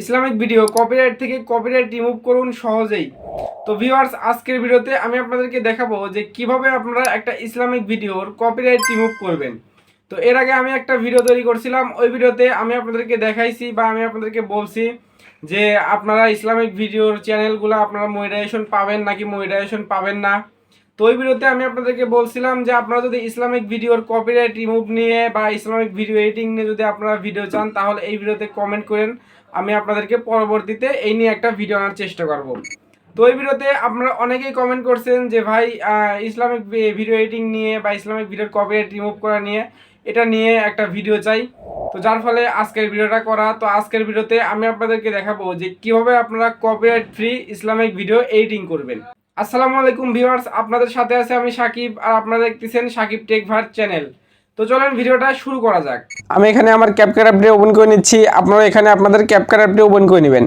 Islamic video copyright থেকে copyright remove করুন সহজেই। তো ভিউয়ার্স আজকের ভিডিওতে আমি আপনাদেরকে দেখাবো যে কীভাবে আপনারা একটা ইসলামিক ভিডিওর কপিরাইট রিমুভ করবেন। তো এর আগে আমি একটা ভিডিও তৈরি করছিলাম, ওই ভিডিওতে আমি আপনাদেরকে দেখাইছি বা আমি আপনাদেরকে বলছি যে আপনারা ইসলামিক ভিডিওর চ্যানেলগুলো আপনারা মনিটাইজেশন পাবেন নাকি মনিটাইজেশন পাবেন না। তো ওই ভিডিওতে আমি আপনাদেরকে বলছিলাম যে আপনারা যদি ইসলামিক ভিডিওর কপিরাইট রিমুভ নিয়ে বা ইসলামিক ভিডিও এডিটিং নিয়ে যদি আপনারা ভিডিও চান, তাহলে এই ভিডিওতে কমেন্ট করেন। আমি আপনাদেরকে পরবর্তীতে এই নিয়ে একটা ভিডিও আনার চেষ্টা করব। তো ওই ভিডিওতে আপনারা অনেকেই কমেন্ট করছেন যে, ভাই ইসলামিক ভিডিও এডিটিং নিয়ে বা ইসলামিক ভিডিওর কপিরাইট রিমুভ করা নিয়ে, এটা নিয়ে একটা ভিডিও চাই। তো যার ফলে আজকের ভিডিওটা করা। তো আজকের ভিডিওতে আমি আপনাদেরকে দেখাবো যে, কীভাবে আপনারা copyright free Islamic video editing করবেন। আসসালামু আলাইকুম ভিউয়ার্স, আপনাদের সাথে আছে আমি সাকিব, আর আপনারা দেখতেছেন সাকিব টেক ভার চ্যানেল। তো চলেন ভিডিওটা শুরু করা যাক। আমি এখানে আমার ক্যাপকার অ্যাপটি ওপেন করে নিচ্ছি। আপনারা এখানে আপনাদের ক্যাপকার অ্যাপটি ওপেন করে নেবেন।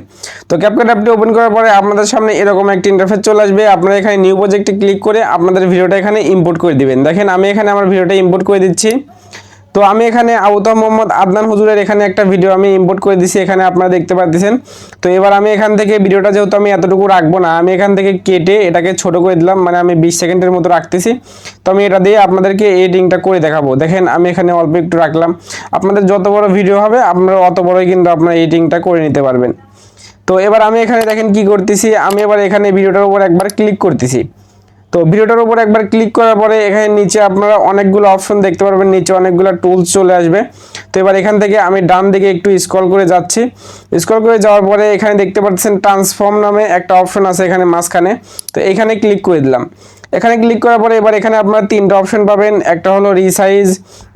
তো ক্যাপকার অ্যাপটি ওপেন করার পরে আপনাদের সামনে এরকম একটা ইন্টারফেস চলে আসবে। আপনারা এখানে নিউ প্রজেক্টে ক্লিক করে আপনাদের ভিডিওটা এখানে ইম্পোর্ট করে দিবেন। দেখেন আমি এখানে আমার ভিডিওটা ইম্পোর্ট করে দিচ্ছি। তো আমি এখানে আবুতাহ মোহাম্মদ আদনান হুজুরের এখানে একটা ভিডিও আমি ইম্পোর্ট করে দিছি, এখানে আপনারা দেখতে পাচ্ছেন তো এবার আমি এখান থেকে ভিডিওটা যেহেতু আমি এতটুকু রাখব না, আমি এখান থেকে কেটে এটাকে ছোট করে দিলাম মানে আমি বিশ সেকেন্ডের মতো রাখতেছি। তো আমি এটা দিয়ে আপনাদেরকে এডিটিংটা করে দেখাবো। দেখেন, আমি এখানে অল্প একটু রাখলাম। আপনাদের যত বড় ভিডিও হবে, আপনারা অত বড়ই কিন্তু আপনারা এডিটিংটা করে নিতে পারবেন। তো এবার আমি এখানে দেখেন কি করতেছি, আমি এবার এখানে ভিডিওটার উপর একবার ক্লিক করতেছি। তো ভিডিওটার উপর একবার ক্লিক করার পরে এখানে নিচে আপনারা অনেকগুলো অপশন দেখতে পারবেন, নিচে অনেকগুলো টুলস চলে আসবে। তো এবার এখান থেকে আমি ডান দিকে একটু স্ক্রল করে যাচ্ছি। স্ক্রল করে যাওয়ার পরে এখানে দেখতে পাচ্ছেন ট্রান্সফর্ম নামে একটা অপশন আছে এখানে মাঝখানে। তো এখানে ক্লিক করে দিলাম। এখানে ক্লিক করার পরে এবার এখানে আপনারা তিনটা অপশন পাবেন। একটা হলো রিসাইজ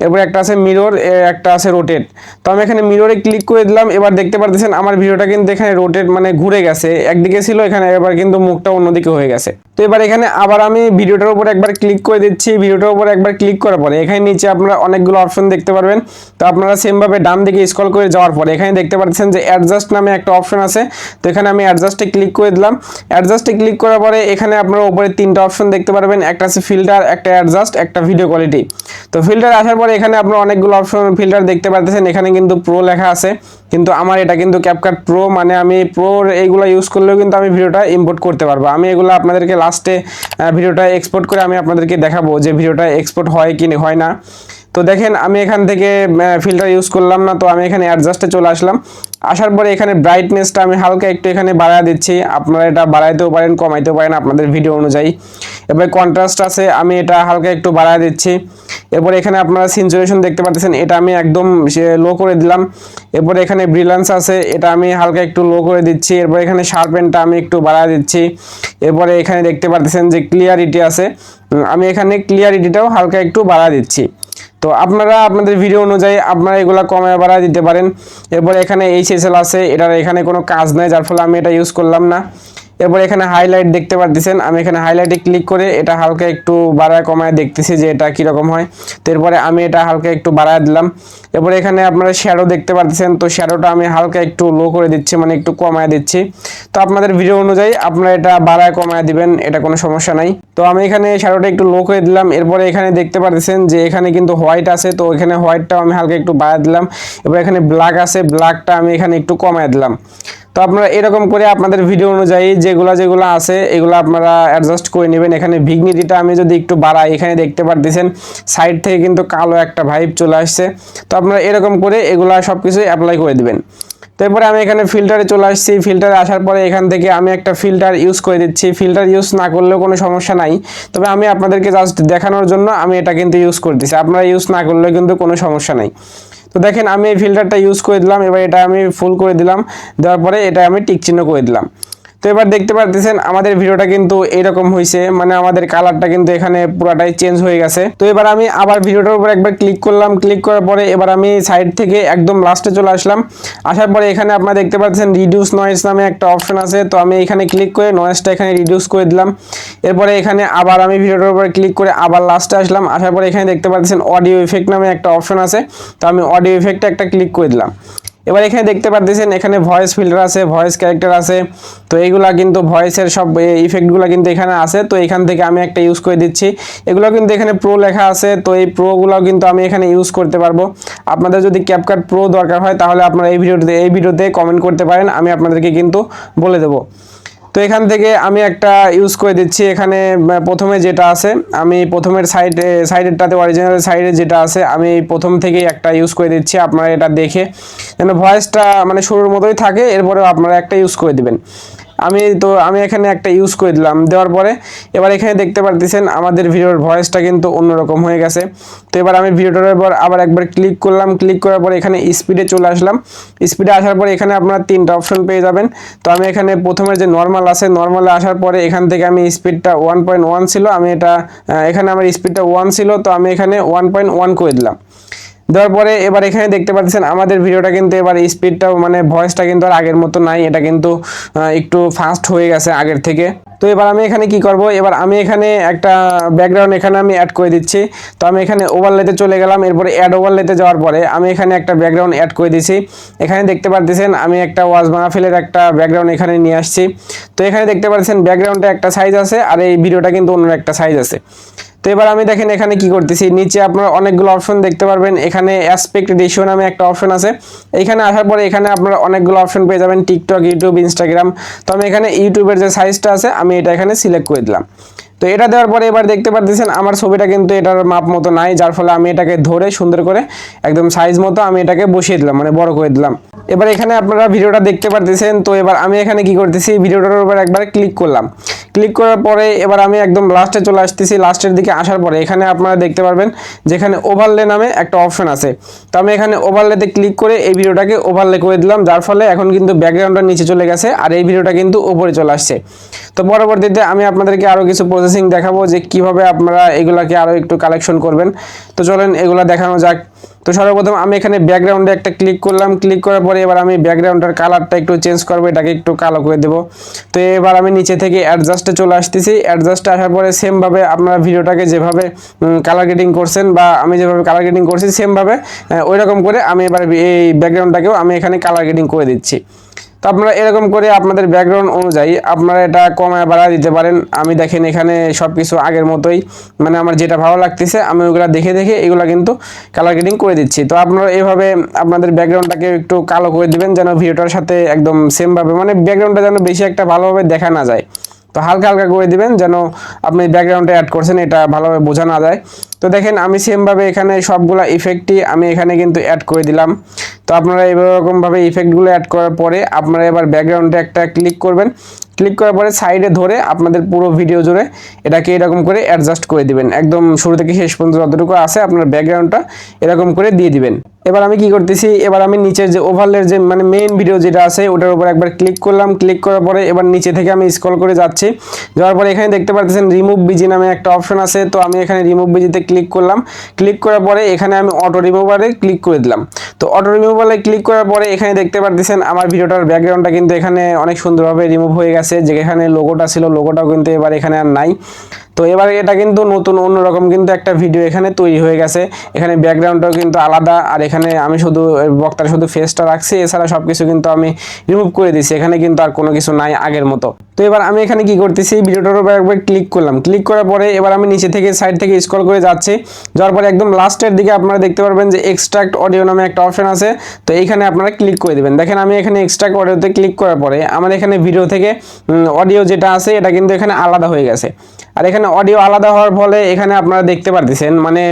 এরপর একটা আছে মিরর একটা আছে রোটেট তো আমি এখানে মিররে ক্লিক করে দিলাম। এবার দেখতে পারতেছেন আমার ভিডিওটা কিন্তু এখানে রোটেট মানে ঘুরে গেছে। একদিকে ছিল, এখানে এবার কিন্তু মুখটা অন্যদিকে হয়ে গেছে। তো এবার এখানে আবার আমি ভিডিওটার উপর একবার ক্লিক করে দিচ্ছি। ভিডিওটার উপর একবার ক্লিক করার পরে এখানে নিচে আপনারা অনেকগুলো অপশন দেখতে পারবেন। তো আপনারা সেমভাবে ডান দিকে স্ক্রল করে যাওয়ার পরে এখানে দেখতে পাচ্ছেন যে অ্যাডজাস্ট নামে একটা অপশন আছে। তো এখানে আমি অ্যাডজাস্টে ক্লিক করে দিলাম। অ্যাডজাস্টে ক্লিক করার পরে এখানে আপনারা উপরে তিনটা অপশন দেখতে পারবেন, একটা আছে ফিল্টার একটা অ্যাডজাস্ট একটা ভিডিও কোয়ালিটি তো ফিল্টার আসার পরে এখানে আপনার অনেকগুলো অপশন ফিল্টার দেখতে পারতেছেন, এখানে কিন্তু প্রো লেখা আছে। কিন্তু আমার এটা কিন্তু ক্যাপকাট প্রো মানে আমি প্রো এইগুলো ইউজ করলেও কিন্তু আমি ভিডিওটা ইম্পোর্ট করতে পারব। আমি এগুলো আপনাদেরকে লাস্টে ভিডিওটা এক্সপোর্ট করে আমি আপনাদেরকে দেখাবো যে ভিডিওটা এক্সপোর্ট হয় কি, হয় না। তো দেখেন, আমি এখান থেকে ফিল্টার ইউজ করলাম না, তো আমি এখানে অ্যাডজাস্টে চলে আসলাম। আসার পরে এখানে ব্রাইটনেসটা আমি হালকা একটু এখানে বাড়ায় দিচ্ছি। আপনারা এটা বাড়াইতেও পারেন, কমাইতেও পারেন আপনাদের ভিডিও অনুযায়ী। এবার কন্ট্রাস্ট আছে, আমি এটা হালকা একটু বাড়ায় দিচ্ছি। এরপর এখানে আপনারা সিনচুরেশন দেখতে পাচ্ছেন, এটা আমি একদম লো করে দিলাম। এরপর এখানে ব্রিলান্স আছে, এটা আমি হালকা একটু লো করে দিচ্ছি। এরপর এখানে শার্পেনটা আমি একটু বাড়ায় দিচ্ছি। এরপরে এখানে দেখতে পাচ্ছেন যে ক্লিয়ারিটি আছে। আমি এখানে ক্লিয়ারিটিটাও হালকা একটু বাড়া দিচ্ছি। তো আপনারা আপনাদের ভিডিও অনুযায়ী আপনারা এগুলো কমে বাড়ায় দিতে পারেন। এরপর এখানে এইচএসএল আছে, এটার এখানে কোনো কাজ নাই, যার ফলে আমি এটা ইউজ করলাম না। এরপর এখানে হাইলাইট দেখতে পারতেছেন। আমি এখানে হাইলাইটে ক্লিক করে এটা হালকা একটু বাড়ায়, কমায় দেখতেছি যে এটা কীরকম হয়। তো এরপরে আমি এটা হালকা একটু বাড়ায় দিলাম। এরপর এখানে আপনারা শ্যাডো দেখতে পারতেছেন। তো শ্যাডোটা আমি হালকা একটু লো করে দিচ্ছি মানে একটু কমায় দিচ্ছি। তো আপনাদের ভিডিও অনুযায়ী আপনারা এটা বাড়ায়, কমায় দিবেন, এটা কোনো সমস্যা নাই। তো আমি এখানে শ্যাডোটা একটু লো করে দিলাম। এরপরে এখানে দেখতে পারতেছেন যে এখানে কিন্তু হোয়াইট আছে। তো এখানে হোয়াইটটাও আমি হালকা একটু বাড়ায় দিলাম। এবার এখানে ব্ল্যাক আছে। ব্ল্যাকটা আমি এখানে একটু কমায় দিলাম। তো আপনারা এরকম করে আপনাদের ভিডিও অনুযায়ী যেগুলো যেগুলো আছে, এগুলো আপনারা অ্যাডজাস্ট করে নেবেন। এখানে ভিগনিটিটা আমি যদি একটু বাড়াই, এখানে দেখতে পারতেছেন সাইড থেকে কিন্তু কালো একটা ভাইব চলে আসছে। তো আপনারা এরকম করে এগুলা সব কিছু অ্যাপ্লাই করে দেবেন। তারপরে আমি এখানে ফিল্টারে চলে আসছি। ফিল্টারে আসার পরে এখান থেকে আমি একটা ফিল্টার ইউজ করে দিচ্ছি। ফিল্টার ইউজ না করলেও কোনো সমস্যা নাই। তবে আমি আপনাদেরকে জাস্ট দেখানোর জন্য আমি এটা কিন্তু ইউজ করতেছি আপনারা ইউজ না করলেও কিন্তু কোনো সমস্যা নাই। তো দেখেন আমি এই ফিল্টারটা ইউজ করে দিলাম, এবার এটা আমি ফুল করে দিলাম, দেওয়ার পরে এটা আমি টিক চিহ্ন করে দিলাম। তো এবার দেখতে পারতেছেন, আমাদের ভিডিওটা কিন্তু এরকম হয়েছে মানে আমাদের কালারটা কিন্তু এখানে পুরাটাই চেঞ্জ হয়ে গেছে। তো এবার আমি আবার ভিডিওটার উপর একবার ক্লিক করলাম ক্লিক করার পরে এবার আমি সাইড থেকে একদম লাস্টে চলে আসলাম। আসার পরে এখানে আপনারা দেখতে পাচ্ছেন রিডিউস নয়েজ নামে একটা অপশন আছে, তো আমি এখানে ক্লিক করে নয়েজটা এখানে রিডিউস করে দিলাম। এরপরে এখানে আবার আমি ভিডিওটার উপরে ক্লিক করে আবার লাস্টে আসলাম। আসার পরে এখানে দেখতে পাচ্ছেন অডিও ইফেক্ট নামে একটা অপশন আছে, তো আমি অডিও ইফেক্টে একটা ক্লিক করে দিলাম। এবার এখানে দেখতে পারতেছেন, এখানে ভয়েস ফিল্টার আছে ভয়েস ক্যারেক্টার আছে। তো এইগুলা কিন্তু ভয়েসের সব ইফেক্টগুলো কিন্তু এখানে আছে। তো এখান থেকে আমি একটা ইউজ করে দিচ্ছি। এগুলো কিন্তু এখানে প্রো লেখা আছে। তো এই প্রোগুলো কিন্তু আমি এখানে ইউজ করতে পারব। আপনাদের যদি ক্যাপকাট প্রো দরকার হয়, তাহলে আপনারা এই ভিডিওতে এই ভিডিওতে কমেন্ট করতে পারেন। আমি আপনাদেরকে কিন্তু বলে দেবো। তো এখান থেকে আমি একটা ইউজ করে দিচ্ছি। এখানে প্রথমে যেটা আছে, আমি প্রথমের সাইডে সাইডেরটাতে অরিজিনাল সাইডে যেটা আছে, আমি প্রথম থেকেই একটা ইউজ করে দিচ্ছি আপনারা এটা দেখে। যেন ভয়েসটা মানে শুরুর মতোই থাকে, এরপরেও আপনারা একটা ইউজ করে দিবেন। আমি তো, আমি এখানে একটা ইউজ করে দিলাম। দেওয়ার পরে এবার এখানে দেখতে পারতেছেন আমাদের ভিডিওর ভয়েসটা কিন্তু অন্যরকম হয়ে গেছে। তো এবার আমি ভিডিওটার উপর আবার একবার ক্লিক করলাম। ক্লিক করার পরে এখানে স্পিডে চলে আসলাম। স্পিডে আসার পরে এখানে আপনারা তিনটা অপশন পেয়ে যাবেন। তো আমি এখানে প্রথমে যে নর্মাল আছে নর্মালে আসার পরে এখান থেকে আমি স্পিডটা ওয়ান পয়েন্ট ওয়ান ছিল। আমি এটা এখানে আমার স্পিডটা ওয়ান ছিল। তো আমি এখানে ওয়ান পয়েন্ট ওয়ান করে দিলাম। দেওয়ার পরে এবার এখানে দেখতে পাচ্ছেন আমাদের ভিডিওটা কিন্তু এবার স্পিডটাও মানে ভয়েসটা কিন্তু আর আগের মতো নাই। এটা কিন্তু একটু ফাস্ট হয়ে গেছে আগের থেকে। তো এবার আমি এখানে কি করব? এবার আমি এখানে একটা ব্যাকগ্রাউন্ড এখানে আমি অ্যাড করে দিচ্ছি। তো আমি এখানে ওভারলেতে চলে গেলাম। এরপরে অ্যাড ওভারলেতে যাওয়ার পরে আমি এখানে একটা ব্যাকগ্রাউন্ড অ্যাড করে দিয়েছি এখানে দেখতে পাচ্ছেন আমি একটা ওয়াজ মাহফিলের একটা ব্যাকগ্রাউন্ড এখানে নিয়ে আসছি। তো এখানে দেখতে পাচ্ছেন ব্যাকগ্রাউন্ডে একটা সাইজ আছে আর এই ভিডিওটা কিন্তু অন্য একটা সাইজ আছে। তো এবার আমি দেখেন এখানে কি করতেছি। নিচে আপনার অনেকগুলো অপশন দেখতে পারবেন। এখানে অ্যাসপেক্ট রেশিও নামে একটা অপশন আছে। এখানে আসার পরে এখানে আপনারা অনেকগুলো অপশন পেয়ে যাবেন। টিকটক ইউটিউব ইনস্টাগ্রাম তো আমি এখানে ইউটিউবের যে সাইজটা আছে, আমি এটা এখানে সিলেক্ট করে দিলাম। তো এটা দেওয়ার পরে এবার দেখতে পারতেছেন, আমার ছবিটা কিন্তু এটার মাপ মতো নাই, যার ফলে আমি এটাকে ধরে সুন্দর করে একদম সাইজ মতো আমি এটাকে বসিয়ে দিলাম মানে বড় করে দিলাম। এবার এখানে আপনারা ভিডিওটা দেখতে পারতেছেন, তো এবার আমি এখানে কি করতেছি, ভিডিওটার উপর একবার ক্লিক করলাম। ক্লিক করার পরে এবার আমি একদম লাস্টে চলে আসতেছি লাস্টের দিকে আসার পরে এখানে আপনারা দেখতে পারবেন যেখানে ওভারলে নামে একটা অপশন আছে। তো আমি এখানে ওভারলেতে ক্লিক করে এই ভিডিওটাকে ওভারলে করে দিলাম, যার ফলে এখন কিন্তু ব্যাকগ্রাউন্ডটা নিচে চলে গেছে, আর এই ভিডিওটা কিন্তু উপরে চলে আসছে। তো পরবর্তীতে আমি আপনাদেরকে আরও কিছু প্রসেসিং দেখাবো যে কীভাবে আপনারা এগুলাকে আরও একটু কালেকশন করবেন। তো চলেন এগুলা দেখানো যাক। তো সর্বপ্রথম আমি এখানে ব্যাকগ্রাউন্ডে একটা ক্লিক করলাম। ক্লিক করার পরে এবার আমি ব্যাকগ্রাউন্ডের কালারটা একটু চেঞ্জ করব, এটাকে একটু কালো করে দেবো। তো এবার আমি নিচে থেকে অ্যাডজাস্টে চলে আসতেছি। অ্যাডজাস্টে আসার পরে সেমভাবে আপনারা ভিডিওটাকে যেভাবে কালার গ্রেডিং করছেন বা আমি যেভাবে কালার গ্রেডিং করছি সেমভাবে ওই রকম করে আমি এবার এই ব্যাকগ্রাউন্ডটাকেও আমি এখানে কালার গ্রেডিং করে দিচ্ছি। তো আপনারা এরকম করে আপনাদের ব্যাকগ্রাউন্ড অনুযায়ী আপনারা এটা কমায় বাড়া দিতে পারেন। আমি দেখেন এখানে সব কিছু আগের মতোই মানে আমার যেটা ভালো লাগতেছে, আমি ওইগুলো দেখে দেখে এগুলো কিন্তু কালার গ্রেডিং করে দিচ্ছি। তো আপনারা এভাবে আপনাদের ব্যাকগ্রাউন্ডটাকে একটু কালো করে দিবেন, যেন ভিডিওটার সাথে একদম সেমভাবে মানে ব্যাকগ্রাউন্ডটা যেন বেশি একটা ভালোভাবে দেখা না যায়। তো হালকা হালকা করে দিবেন যেন আপনি ব্যাকগ্রাউন্ডে অ্যাড করছেন, এটা ভালোভাবে বোঝা না যায়। তো দেখেন, আমি সেমভাবে এখানে সবগুলা ইফেক্টই আমি এখানে কিন্তু অ্যাড করে দিলাম। তো আপনারা এরকমভাবে ইফেক্টগুলো অ্যাড করার পরে আপনারা এবার ব্যাকগ্রাউন্ডে একটা ক্লিক করবেন। ক্লিক করার পরে সাইডে ধরে আপনাদের পুরো ভিডিও জুড়ে এটাকে এরকম করে অ্যাডজাস্ট করে দিবেন। একদম শুরু থেকে শেষ পর্যন্ত যতটুকু আছে আপনার ব্যাকগ্রাউন্ডটা এরকম করে দিয়ে দিবেন। এবার আমি কি করতেছি? এবার আমি নিচের যে ওভারলের যে মানে মেইন ভিডিও যেটা আছে, ওটার উপর একবার ক্লিক করলাম। ক্লিক করার পরে এবার নিচে থেকে আমি স্ক্রল করে যাচ্ছি। যাওয়ার পরে এখানে দেখতে পাচ্ছেন রিমুভ বিজি নামে একটা অপশন আছে। তো আমি এখানে রিমুভ বিজিতে ক্লিক করলাম। ক্লিক করার পরে এখানে আমি অটো রিমুভারে ক্লিক করে দিলাম। তো অটো রিমুভারে ক্লিক করার পরে এখানে দেখতে পাচ্ছেন আমার ভিডিওটার ব্যাকগ্রাউন্ডটা কিন্তু এখানে অনেক সুন্দরভাবে রিমুভ হয়ে গেছে। যেখানে লোগোটা ছিল লোগোটাও কিন্তু এবার এখানে আর নাই। তো এবার এটা কিন্তু নতুন, অন্যরকম কিন্তু একটা ভিডিও এখানে তৈরি হয়ে গেছে। এখানে ব্যাকগ্রাউন্ডটাও কিন্তু আলাদা, আর এখানে আমি শুধু বক্তার শুধু ফেসটা রাখছি, এছাড়া সব কিছু কিন্তু আমি রিমুভ করে দিচ্ছি এখানে কিন্তু আর কোনো কিছু নাই আগের মতো। তো এবার আমি এখানে কি করতেছি ভিডিওটার উপর একবার ক্লিক করলাম। ক্লিক করার পরে এবার আমি নিচে থেকে সাইড থেকে স্ক্রল করে যাচ্ছি। যাওয়ার পরে একদম লাস্টের দিকে আপনারা দেখতে পারবেন যে এক্সট্রাক্ট অডিও নামে একটা অপশন আছে। তো এইখানে আপনারা ক্লিক করে দেবেন। দেখেন আমি এখানে এক্সট্রাক্ট অডিওতে ক্লিক করার পরে আমার এখানে ভিডিও থেকে অডিও যেটা আছে, এটা কিন্তু এখানে আলাদা হয়ে গেছে। আর এখানে অডিও আলাদা হওয়ার ফলে এখানে আপনারা দেখতে পারতেছেন মানে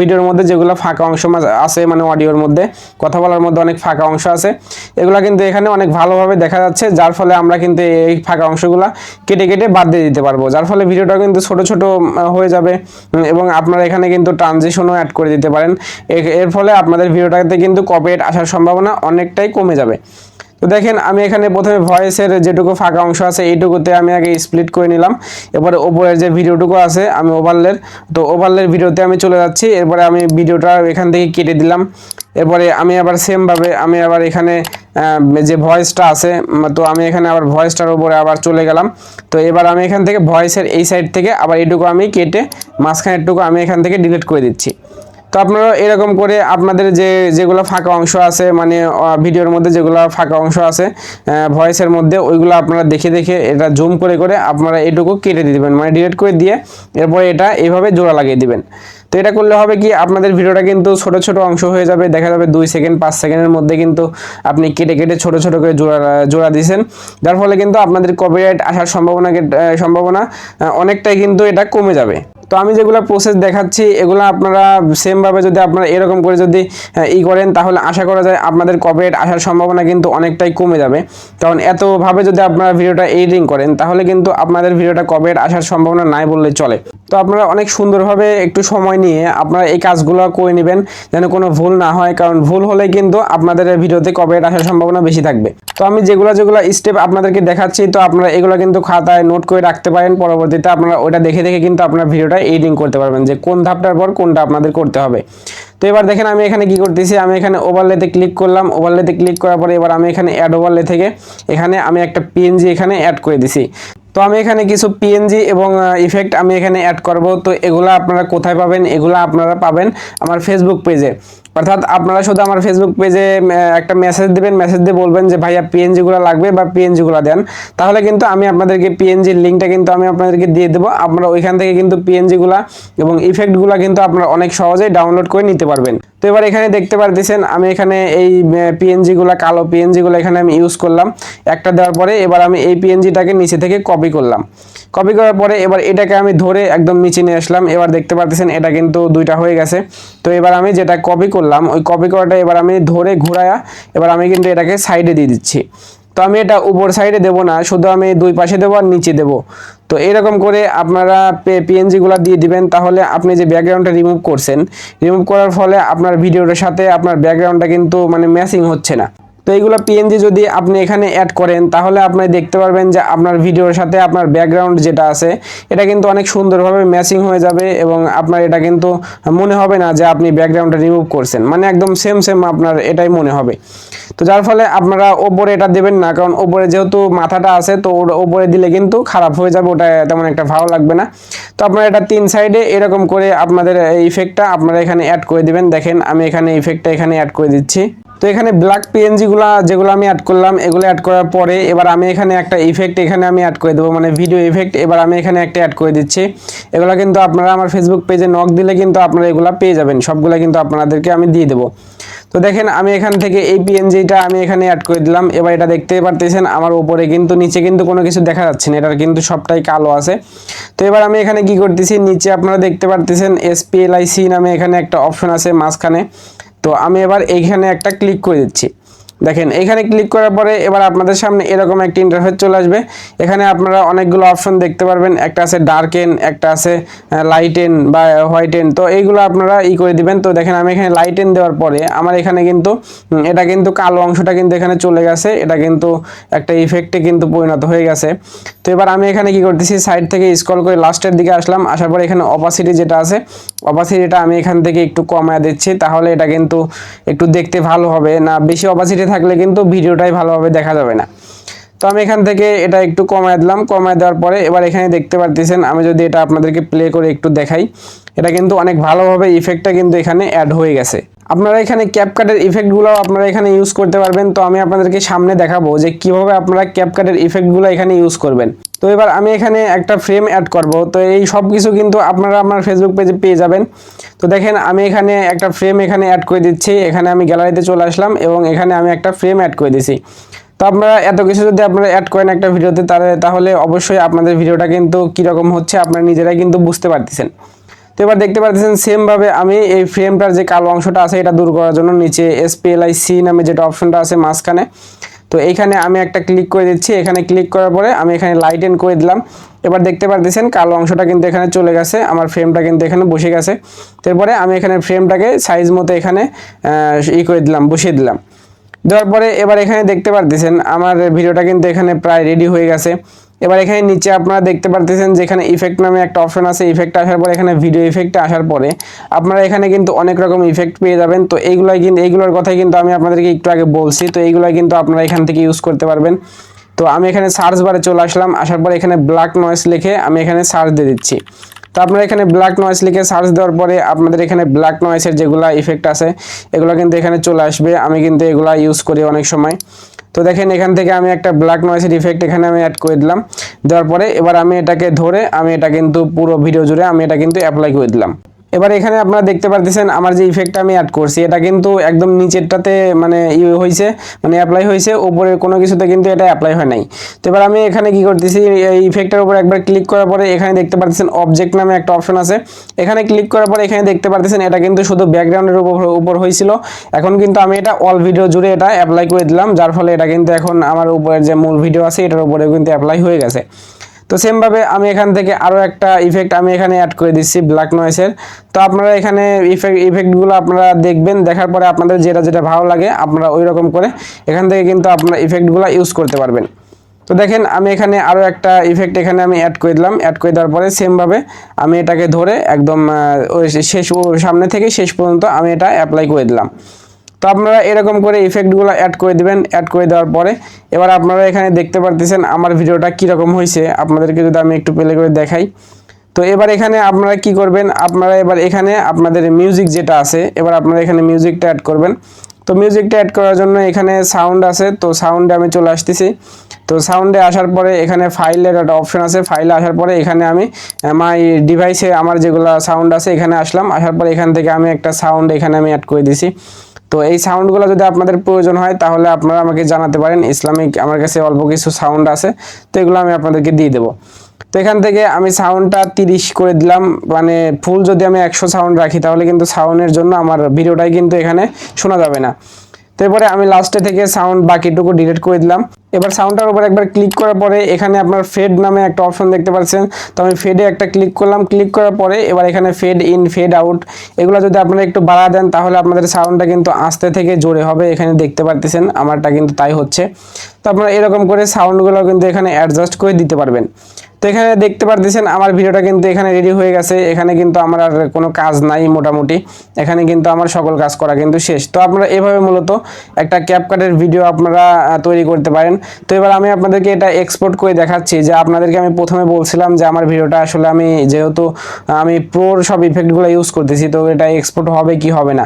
ভিডিওর মধ্যে যেগুলো ফাঁকা অংশ আছে মানে অডিওর মধ্যে, কথা বলার মধ্যে অনেক ফাঁকা অংশ আছে। এগুলো কিন্তু এখানে অনেক ভালোভাবে দেখা যাচ্ছে, যার ফলে আমরা কিন্তু এই ফাঁকা অংশগুলো কেটে কেটে বাদ দিয়ে দিতে পারব। যার ফলে ভিডিওটা কিন্তু ছোট ছোট হয়ে যাবে এবং আপনারা এখানে কিন্তু ট্রানজিশনও অ্যাড করে দিতে পারেন। এর ফলে আপনাদের ভিডিওটাতে কিন্তু কপিরাইট আসার সম্ভাবনা অনেকটাই কমে যাবে। তো দেখেন, আমি এখানে প্রথমে ভয়েসের যেটুকু ফাঁকা অংশ আছে, এইটুকুতে আমি আগে স্প্লিট করে নিলাম। এরপরে ওপরের যে ভিডিওটুকু আছে, আমি ওভারলের তো ওভারলের ভিডিওতে আমি চলে যাচ্ছি। এরপরে আমি ভিডিওটা এখান থেকে কেটে দিলাম। এরপরে আমি আবার সেমভাবে আমি আবার এখানে যে ভয়েসটা আছে তো আমি এখানে আবার ভয়েসটার উপরে আবার চলে গেলাম। তো এবার আমি এখান থেকে ভয়েসের এই সাইড থেকে আবার এইটুকু আমি কেটে মাঝখানেরটুকু আমি এখান থেকে ডিলিট করে দিচ্ছি। তো আপনারা এরকম করে আপনাদের যে, যেগুলো ফাঁকা অংশ আছে মানে ভিডিওর মধ্যে যেগুলো ফাঁকা অংশ আছে ভয়েসের মধ্যে, ওইগুলো আপনারা দেখে দেখে এটা জুম করে করে আপনারা এটুকু কেটে দেবেন মানে ডিলিট করে দিয়ে এরপরে এটা এভাবে জোড়া লাগিয়ে দিবেন। তো এটা করলে হবে কি, আপনাদের ভিডিওটা কিন্তু ছোট ছোট অংশ হয়ে যাবে, দেখা যাবে দুই সেকেন্ড, পাঁচ সেকেন্ডের মধ্যে কিন্তু আপনি কেটে কেটে ছোট ছোট করে জোড়া জোড়া দিয়েছেন। যার ফলে কিন্তু আপনাদের কপিরাইট আসার সম্ভাবনা সম্ভাবনা অনেকটাই কিন্তু এটা কমে যাবে। তো আমি যেগুলো প্রসেস দেখাচ্ছি, এগুলো আপনারা সেমভাবে যদি আপনারা এরকম করে যদি ই করেন, তাহলে আশা করা যায় আপনাদের কপিরাইট আসার সম্ভাবনা কিন্তু অনেকটাই কমে যাবে। কারণ এতভাবে যদি আপনারা ভিডিওটা এডিটিং করেন, তাহলে কিন্তু আপনাদের ভিডিওটা কপিরাইট আসার সম্ভাবনা নাই বললে চলে। তো আপনারা অনেক সুন্দরভাবে একটু সময় নিয়ে আপনারা এই কাজগুলো করে নেবেন যেন কোনো ভুল না হয়, কারণ ভুল হলে কিন্তু আপনাদের ভিডিওতে কপিরাইট আসার সম্ভাবনা বেশি থাকবে। তো আমি যেগুলো যেগুলো স্টেপ আপনাদেরকে দেখাচ্ছি, তো আপনারা এগুলো কিন্তু খাতায় নোট করে রাখতে পারেন। পরবর্তীতে আপনারা ওটা দেখে দেখে কিন্তু আপনার ভিডিওটা এডিটিং করতে পারবেন যে কোন ধাপটার পর কোনটা আপনাদের করতে হবে। তো এবার দেখেন আমি এখানে কি করতেছি, আমি এখানে ওভারলেতে ক্লিক করলাম। ওভারলেতে ক্লিক করার পরে এবার আমি এখানে অ্যাড ওভারলে থেকে এখানে আমি একটা পিএনজি এখানে অ্যাড করে দিছি। তো আমি এখানে কিছু পিএনজি এবং ইফেক্ট আমি এখানে অ্যাড করব। তো এগুলো আপনারা কোথায় পাবেন? এগুলো আপনারা পাবেন আমার ফেসবুক পেজে অর্থাৎ আপনারা শুধু আমার ফেসবুক পেজে একটা মেসেজ দেবেন মেসেজ দিয়ে বলবেন যে, ভাইয়া পিএনজিগুলো লাগবে বা পিএনজিগুলো দেন। তাহলে কিন্তু আমি আপনাদেরকে পিএনজির লিঙ্কটা কিন্তু আমি আপনাদেরকে দিয়ে দেবো। আপনারা ওইখান থেকে কিন্তু পিএনজিগুলো এবং ইফেক্টগুলো কিন্তু আপনারা অনেক সহজেই ডাউনলোড করে নিতে পারবেন। তো এবার এখানে দেখতে পারতেছেন, আমি এখানে এই পিএনজিগুলো কালো পিএনজিগুলো এখানে আমি ইউজ করলাম। একটা দেওয়ার পরে এবার আমি এই পিএনজিটাকে নিচে থেকে কপি করলাম। কপি করার পরে এবার এটাকে আমি ধরে একদম নিচে নিয়ে আসলাম। এবার দেখতে পারতেছেন, এটা কিন্তু দুইটা হয়ে গেছে। তো এবার আমি যেটা কপি করলাম, ওই কপি করাটা এবার আমি ধরে ঘোরায়া এবার আমি কিন্তু এটাকে সাইডে দিয়ে দিচ্ছি। তো আমি এটা উপর সাইডে দেব না, শুধু আমি দুই পাশে দেবো আর নিচে দেব। তো এরকম করে আপনারা পিএনজিগুলো দিয়ে দিবেন, তাহলে আপনি যে ব্যাকগ্রাউন্ডটা রিমুভ করছেন রিমুভ করার ফলে আপনার ভিডিওটার সাথে আপনার ব্যাকগ্রাউন্ডটা কিন্তু মানে ম্যাচিং হচ্ছে না। এইগুলো পিএনজি যদি আপনি এখানে অ্যাড করেন, তাহলে আপনি দেখতে পারবেন যে আপনার ভিডিওর সাথে আপনার ব্যাকগ্রাউন্ড যেটা আছে, এটা কিন্তু অনেক সুন্দরভাবে ম্যাচিং হয়ে যাবে এবং আপনার এটা কিন্তু মনে হবে না যে আপনি ব্যাকগ্রাউন্ডটা রিমুভ করছেন। মানে একদম সেম সেম আপনার এটাই মনে হবে। তো যার ফলে আপনারা ওপরে এটা দেবেন না, কারণ ওপরে যেহেতু মাথাটা আছে, তো ওপরে দিলে কিন্তু খারাপ হয়ে যাবে, ওটা তেমন একটা ভালো লাগবে না। তো আপনারা এটা তিন সাইডে এরকম করে আপনাদের ইফেক্টটা আপনারা এখানে অ্যাড করে দিবেন। দেখেন, আমি এখানে ইফেক্টটা এখানে অ্যাড করে দিচ্ছি। তো এখানে ব্ল্যাক পিএনজিগুলো যেগুলো আমি অ্যাড করলাম, এগুলো অ্যাড করার পরে এবার আমি এখানে একটা ইফেক্ট এখানে আমি অ্যাড করে দেবো মানে ভিডিও ইফেক্ট এবার আমি এখানে একটা অ্যাড করে দিচ্ছি। এগুলো কিন্তু আপনারা আমার ফেসবুক পেজে নক দিলে কিন্তু আপনারা এগুলো পেয়ে যাবেন, সবগুলো কিন্তু আপনাদেরকে আমি দিয়ে দেবো। তো দেখেন, আমি এখান থেকে এই পিএনজিটা আমি এখানে অ্যাড করে দিলাম, এবার এটা দেখতে পারতেছেন, আমার উপরে কিন্তু, নিচে কিন্তু কোনো কিছু দেখা যাচ্ছে না, এটার কিন্তু সবটাই কালো আছে। তো এবার আমি এখানে কি করতেছি, নিচে আপনারা দেখতে পারতেছেন এসপিএলআইসি নামে এখানে একটা অপশন আছে, মাঝখানে। তো আমি এবার এইখানে একটা ক্লিক করে দিচ্ছি। দেখেন, এখানে ক্লিক করার পরে এবার আপনাদের সামনে এরকম একটা ইন্টারফেস চলে আসবে। এখানে আপনারা অনেকগুলো অপশন দেখতে পারবেন। একটা আছে ডার্কেন একটা আছে লাইটেন বা হোয়াইটেন তো এইগুলো আপনারা ই করে দিবেন। তো দেখেন, আমি এখানে লাইটেন দেওয়ার পরে আমার এখানে কিন্তু এটা কিন্তু কালো অংশটা কিন্তু এখানে চলে গেছে। এটা কিন্তু একটা ইফেক্টে কিন্তু পরিণত হয়ে গেছে। তো এবার আমি এখানে কি করতেছি? সাইড থেকে স্ক্রল করে লাস্টের দিকে আসলাম। আসার পরে এখানে অপাসিটি যেটা আছে অপাসিটিটা আমি এখান থেকে একটু কমায় দিচ্ছি, তাহলে এটা কিন্তু একটু দেখতে ভালো হবে। না, বেশি অপাসিটি থাকলে কিন্তু ভিডিওটাই ভালোভাবে দেখা যাবে না। তো আমি এখান থেকে এটা একটু কমায় দিলাম। কমায় দেওয়ার পরে এবার এখানে দেখতে পারতেছেন, আমি যদি এটা আপনাদেরকে প্লে করে একটু দেখাই, এটা কিন্তু অনেক ভালোভাবে ইফেক্টটা কিন্তু এখানে অ্যাড হয়ে গেছে। আপনারা এখানে ক্যাপকাটের ইফেক্টগুলো আপনারা এখানে ইউজ করতে পারবেন। তো আমি আপনাদেরকে সামনে দেখাবো যে কীভাবে আপনারা ক্যাপকাটের ইফেক্টগুলো এখানে ইউজ করবেন। তো এবার আমি এখানে একটা ফ্রেম অ্যাড করব। তো এই সব কিছু কিন্তু আপনারা আমার ফেসবুক পেজে পেয়ে যাবেন। তো দেখেন, আমি এখানে একটা ফ্রেম এখানে অ্যাড করে দিচ্ছি। এখানে আমি গ্যালারিতে চলে আসলাম এবং এখানে আমি একটা ফ্রেম অ্যাড করে দিছি। তো আপনারা এত কিছু যদি আপনারা অ্যাড করেন একটা ভিডিওতে, তাহলে তাহলে অবশ্যই আপনাদের ভিডিওটা কিন্তু কীরকম হচ্ছে আপনারা নিজেরাই কিন্তু বুঝতে পারতেছেন। তো এবার দেখতে পাচ্ছেন সেমভাবে আমি এই ফ্রেমটার যে কালো অংশটা আছে, এটা দূর করার জন্য নিচে এসপিএলআই সি নামে যেটা অপশনটা আছে মাঝখানে। তো এইখানে আমি একটা ক্লিক করে দিচ্ছি। এখানে ক্লিক করার পরে আমি এখানে লাইটেন করে দিলাম। এবার দেখতে পারতেছেন, কালো অংশটা কিন্তু এখানে চলে গেছে। আমার ফ্রেমটা কিন্তু এখানে বসে গেছে। তারপরে আমি এখানে ফ্রেমটাকে সাইজ মতো এখানে ই করে দিলাম, বসিয়ে দিলাম। দেওয়ার পরে এবার এখানে দেখতে পারতেছেন, আমার ভিডিওটা কিন্তু এখানে প্রায় রেডি হয়ে গেছে। এবার এখানে নিচে আপনারা দেখতে পারতেছেন যেখানে ইফেক্ট নামে একটা অপশন আছে। ইফেক্ট আসার পরে এখানে ভিডিও ইফেক্ট আসার পরে আপনারা এখানে কিন্তু অনেক রকম ইফেক্ট পেয়ে যাবেন। তো এইগুলোই কিন্তু এইগুলোর কথাই কিন্তু আমি আপনাদেরকে একটু আগে বলছি। তো এইগুলোই কিন্তু আপনারা এখান থেকে ইউজ করতে পারবেন। তো আমি এখানে সার্চ বারে চলে আসলাম। আসার পরে এখানে ব্ল্যাক নয়েস লিখে আমি এখানে সার্চ দিয়ে দিচ্ছি। তো আপনারা এখানে ব্ল্যাক নয়েস লিখে সার্চ দেওয়ার পরে আপনাদের এখানে ব্ল্যাক নয়েসের যেগুলো ইফেক্ট আছে, এগুলো কিন্তু এখানে চলে আসবে। আমি কিন্তু এগুলা ইউজ করি অনেক সময়। তো দেখেন এখান থেকে আমি একটা ব্ল্যাক নয়েসের ইফেক্ট এখানে আমি অ্যাড করে দিলাম। দেওয়ার পরে এবার আমি এটাকে ধরে আমি এটা কিন্তু পুরো ভিডিও জুড়ে আমি এটা কিন্তু অ্যাপ্লাই করে দিলাম। এবার এখানে আপনারা দেখতে পারতেছেন আমার যে ইফেক্টটা আমি অ্যাড করছি, এটা কিন্তু একদম নিচেরটাতে মানে ই হয়েছে মানে অ্যাপ্লাই হয়েছে উপরের কোনো কিছুতে কিন্তু এটা অ্যাপ্লাই হয় নাই। তো এবার আমি এখানে কি করতেছি, এই ইফেক্টের উপর একবার ক্লিক করার পরে এখানে দেখতে পারতেছেন অবজেক্ট নামে একটা অপশন আছে। এখানে ক্লিক করার পরে এখানে দেখতে পারতেছেন এটা কিন্তু শুধু ব্যাকগ্রাউন্ডের উপর উপর হয়েছিল এখন কিন্তু আমি এটা অল ভিডিও জুড়ে এটা অ্যাপ্লাই করে দিলাম, যার ফলে এটা কিন্তু এখন আমার উপরের যে মূল ভিডিও আছে, এটার উপরে কিন্তু অ্যাপ্লাই হয়ে গেছে। তো সেমভাবে আমি এখান থেকে আরও একটা ইফেক্ট আমি এখানে অ্যাড করে দিচ্ছি ব্ল্যাক নয়েসের তো আপনারা এখানে ইফেক্ট ইফেক্টগুলো আপনারা দেখবেন, দেখার পরে আপনাদের যেটা যেটা ভালো লাগে, আপনারা ওই রকম করে এখান থেকে কিন্তু আপনারা ইফেক্টগুলো ইউজ করতে পারবেন। তো দেখেন, আমি এখানে আরও একটা ইফেক্ট এখানে আমি অ্যাড করে দিলাম। অ্যাড করে দেওয়ার পরে সেমভাবে আমি এটাকে ধরে একদম ওই শেষ সামনে থেকে শেষ পর্যন্ত আমি এটা অ্যাপ্লাই করে দিলাম। তো আপনারা এরকম করে ইফেক্টগুলো অ্যাড করে দিবেন অ্যাড করে দেওয়ার পরে এবার আপনারা এখানে দেখতে পারতেছেন আমার ভিডিওটা কীরকম হয়েছে আপনাদেরকে যদি আমি একটু প্লে করে দেখাই। তো এবার এখানে আপনারা কি করবেন, আপনারা এবার এখানে আপনাদের মিউজিক যেটা আছে, এবার আপনারা এখানে মিউজিকটা অ্যাড করবেন। তো মিউজিকটা অ্যাড করার জন্য এখানে সাউন্ড আছে, তো সাউন্ডে আমি চলে আসতেছি। তো সাউন্ডে আসার পরে এখানে ফাইলের একটা অপশন আছে ফাইলে আসার পরে এখানে আমি আমার ডিভাইসে আমার যেগুলো সাউন্ড আছে এখানে আসলাম। আসার পরে এখান থেকে আমি একটা সাউন্ড এখানে আমি অ্যাড করে দিছি। তো এই সাউন্ডগুলো যদি আপনাদের প্রয়োজন হয়, তাহলে আপনারা আমাকে জানাতে পারেন। ইসলামিক আমার কাছে অল্প কিছু সাউন্ড আছে, তো এগুলো আমি আপনাদেরকে দিয়ে দেবো। তো এখান থেকে আমি সাউন্ডটা তিরিশ করে দিলাম। মানে ফুল যদি আমি একশো সাউন্ড রাখি, তাহলে কিন্তু সাউন্ডের জন্য আমার ভিডিওটাই কিন্তু এখানে শোনা যাবে না। তো এরপরে আমি লাস্টে থেকে সাউন্ড বাকিটুকু ডিলিট করে দিলাম। এবার সাউন্ডটার উপর একবার ক্লিক করার পরে এখানে আপনার ফেড নামে একটা অপশন দেখতে পাচ্ছেন। তো আমি ফেডে একটা ক্লিক করলাম। ক্লিক করার পরে এবার এখানে ফেড ইন ফেড আউট এগুলো যদি আপনারা একটু বাড়া দেন, তাহলে আপনাদের সাউন্ডটা কিন্তু আস্তে থেকে জোরে হবে। এখানে দেখতে পারতেছেন, আমারটা কিন্তু তাই হচ্ছে। তো আপনারা এরকম করে সাউন্ডগুলো কিন্তু এখানে অ্যাডজাস্ট করে দিতে পারবেন। তো এখানে দেখতে পারতেছেন আমার ভিডিওটা কিন্তু এখানে রেডি হয়ে গেছে। এখানে কিন্তু আমার আর কোনো কাজ নাই মোটামুটি। এখানে কিন্তু আমার সকল কাজ করা কিন্তু শেষ। তো আপনারা এভাবে মূলত একটা ক্যাপকাটের ভিডিও আপনারা তৈরি করতে পারেন। তো এবার আমি আপনাদেরকে এটা এক্সপোর্ট করে দেখাচ্ছি যে আপনাদেরকে আমি প্রথমে বলছিলাম যে আমার ভিডিওটা আসলে আমি যেহেতু, আমি প্রোর সব ইফেক্টগুলো ইউজ করতেছি, তো এটা এক্সপোর্ট হবে কি হবে না?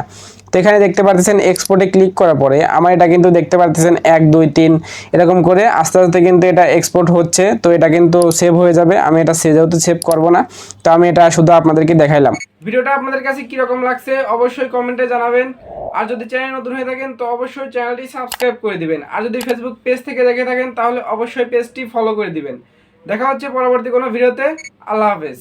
তো এখানে দেখতে পারতেছেন এক্সপোর্টে ক্লিক করার পরে আমার এটা কিন্তু দেখতে পারতেছেন এক, দুই, তিন, এরকম করে আস্তে আস্তে কিন্তু এটা এক্সপোর্ট হচ্ছে। তো এটা কিন্তু সেভ হয়ে যাবে। আমি এটা যেহেতু সেভ করব না, তো আমি এটা শুধু আপনাদেরকে দেখাইলাম। ভিডিওটা আপনাদের কাছে কীরকম লাগছে অবশ্যই কমেন্টে জানাবেন। আর যদি চ্যানেল নতুন হয়ে থাকেন, তো অবশ্যই চ্যানেলটি সাবস্ক্রাইব করে দিবেন। আর যদি ফেসবুক পেজ থেকে দেখে থাকেন, তাহলে অবশ্যই পেজটি ফলো করে দিবেন। দেখা হচ্ছে পরবর্তী কোনো ভিডিওতে। আল্লাহ হাফেজ।